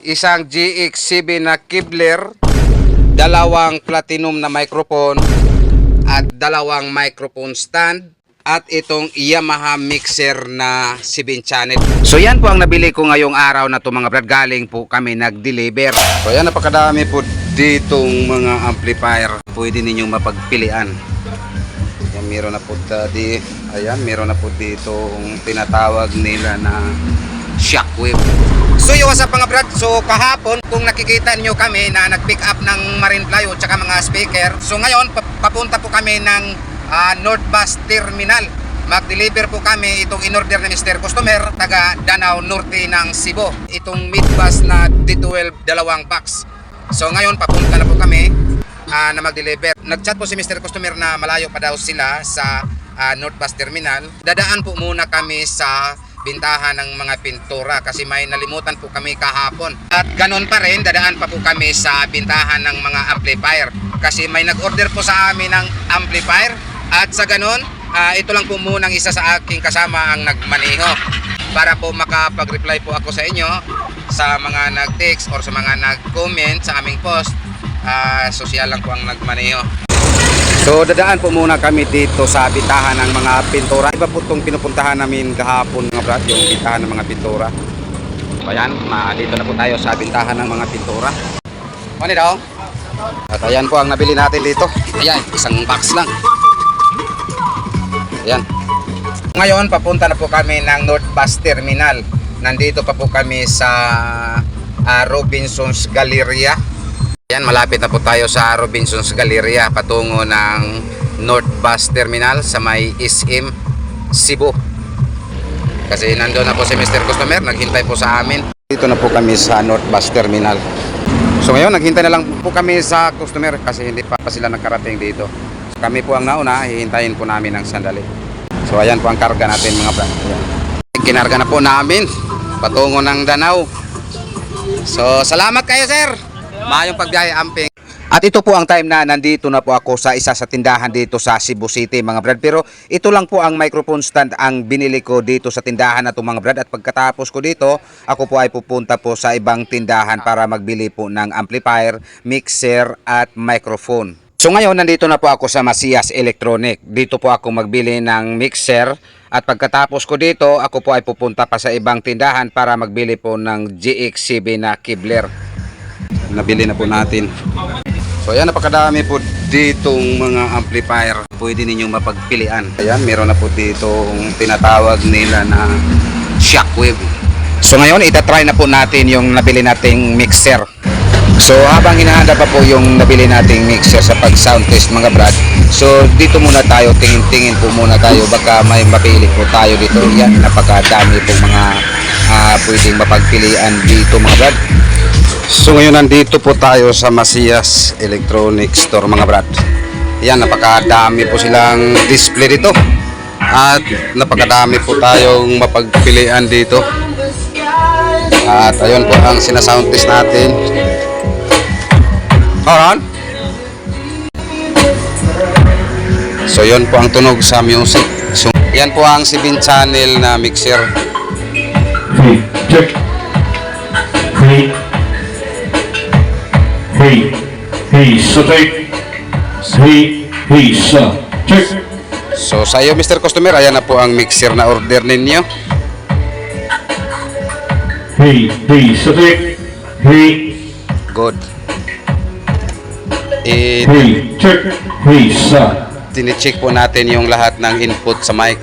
isang GX7 na Kibler, dalawang platinum na microphone, at dalawang microphone stand, at itong Yamaha mixer na 7 channel. So yan po ang nabili ko ngayong araw na to mga brad. Galing po kami nag-deliver. So yan napakadami po ditong mga amplifier. Pwede ninyong mapagpilian. Yan, meron na po di, ayan, meron na po dito ang tinatawag nila na shockwave. So yung what's up mga so kahapon kung nakikita niyo kami na nag-pick up ng marine plywood tsaka mga speaker, so ngayon pap- papunta po kami ng ah, North Bus Terminal. Mag-deliver po kami itong in-order na Mr. Customer taga Danau Norte ng Cebu. Itong mid-bus na D12 dalawang box. So ngayon papunta na po kami ah, na mag-deliver. Nag-chat po si Mr. Customer na malayo pa daw sila sa ah, North Bus Terminal. Dadaan po muna kami sa bintahan ng mga pintura kasi may nalimutan po kami kahapon. At ganun pa rin, dadaan pa po kami sa bintahan ng mga amplifier kasi may nag-order po sa amin ng amplifier at sa ganun, ah, ito lang po munang isa sa aking kasama ang nagmaneho para po makapag-reply po ako sa inyo sa mga nag-text or sa mga nag-comment sa aming post. Ah, social lang po ang nagmaneho. So dadaan po muna kami dito sa bintahan ng mga pintura. Iba po itong pinupuntahan namin kahapon mga brad, yung bintahan ng mga pintura. So ayan, dito na po tayo sa bintahan ng mga pintura. Ano daw? At ayan po ang nabili natin dito. Ayan, isang box lang. Ayan. Ngayon, papunta na po kami ng North Bus Terminal. Nandito pa po kami sa ah, Robinson's Galleria. Yan, malapit na po tayo sa Robinson's Galleria patungo ng North Bus Terminal sa may SM Cebu. Kasi nandoon na po si Mr. Customer, naghintay po sa amin. Dito na po kami sa North Bus Terminal. So ngayon, naghintay na lang po kami sa customer kasi hindi pa, pa sila nakarating dito. So, kami po ang nauna, hihintayin po namin ng sandali. So ayan po ang karga natin mga brad. Kinarga na po namin patungo ng Danau. So salamat kayo sir. Mayong pagbiyahe amping. At ito po ang time na nandito na po ako sa isa sa tindahan dito sa Cebu City mga brad. Pero ito lang po ang microphone stand ang binili ko dito sa tindahan na to mga brad. At pagkatapos ko dito, ako po ay pupunta po sa ibang tindahan para magbili po ng amplifier, mixer at microphone. So ngayon nandito na po ako sa Masias Electronic. Dito po ako magbili ng mixer at pagkatapos ko dito, ako po ay pupunta pa sa ibang tindahan para magbili po ng GX7 na Kibler. Nabili na po natin. So ayan, napakadami po ditong mga amplifier. Pwede ninyong mapagpilian. Ayan, meron na po ditong tinatawag nila na shockwave. So ngayon, itatry na po natin yung nabili nating mixer. So habang hinahanda pa po yung nabili nating mixer sa pag sound test mga brad. So dito muna tayo, tingin-tingin po muna tayo. Baka may mapili po tayo dito. Yan, napakadami pong mga ah, pwedeng mapagpilian dito mga brad. So ngayon nandito po tayo sa Masias Electronics Store mga brad. Yan, napakadami po silang display dito. At napakadami po tayong mapagpilian dito. At ayun po ang sinasound test natin. Alright. So yun po ang tunog sa music. So yan po ang 7 channel na mixer. Hey, check. Hey. Hey. Hey, so take. Hey. Hey, so. Check. So sa iyo Mr. Customer, ayan na po ang mixer na order ninyo. Hey. Hey, so take. Hey. Good. I Hey, check. Hey, so. tinicheck po natin yung lahat ng input sa mic.